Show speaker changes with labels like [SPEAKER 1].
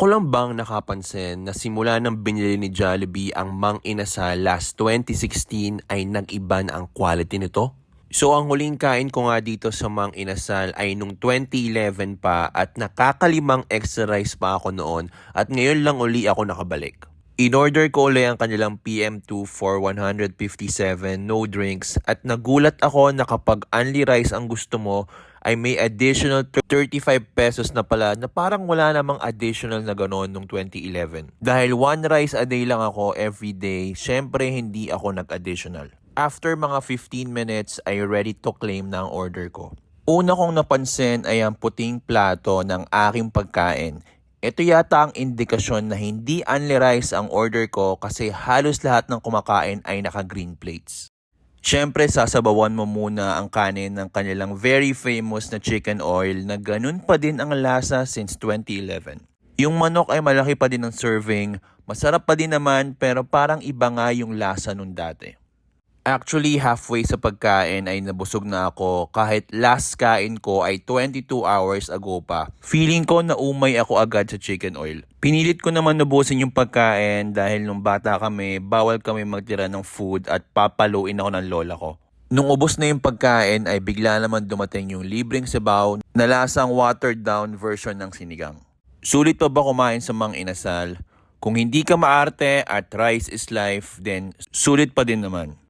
[SPEAKER 1] Ako lang bang nakapansin na simula nang binili ni Jollibee ang Mang Inasal last 2016 ay nag-iba na ang quality nito? So ang huling kain ko nga dito sa Mang Inasal ay nung 2011 pa at nakakalimang extra rice pa ako noon at ngayon lang uli ako nakabalik. In-order ko ulit ang kanilang PM2 for 157 no drinks at nagulat ako na kapag only rice ang gusto mo ay may additional 35 pesos na pala na parang wala namang additional na gano'n nung 2011. Dahil one rice a day lang ako every day, syempre hindi ako nag-additional. After mga 15 minutes ay ready to claim na ang order ko. Una kong napansin ay ang puting plato ng aking pagkain. Ito yata ang indikasyon na hindi only rice ang order ko kasi halos lahat ng kumakain ay naka-green plates. Siyempre, sasabawan mo muna ang kanin ng kanilang very famous na chicken oil na ganun pa din ang lasa since 2011. Yung manok ay malaki pa din ang serving, masarap pa din naman pero parang iba nga yung lasa nun dati. Actually, halfway sa pagkain ay nabusog na ako kahit last kain ko ay 22 hours ago pa. Feeling ko na umay ako agad sa chicken oil. Pinilit ko naman nabusin yung pagkain dahil nung bata kami, bawal kami magtira ng food at papaluin ako ng lola ko. Nung ubos na yung pagkain ay bigla naman dumating yung libreng sabaw na lasang watered down version ng sinigang. Sulit pa ba kumain sa mang inasal? Kung hindi ka maarte at rice is life, then sulit pa din naman.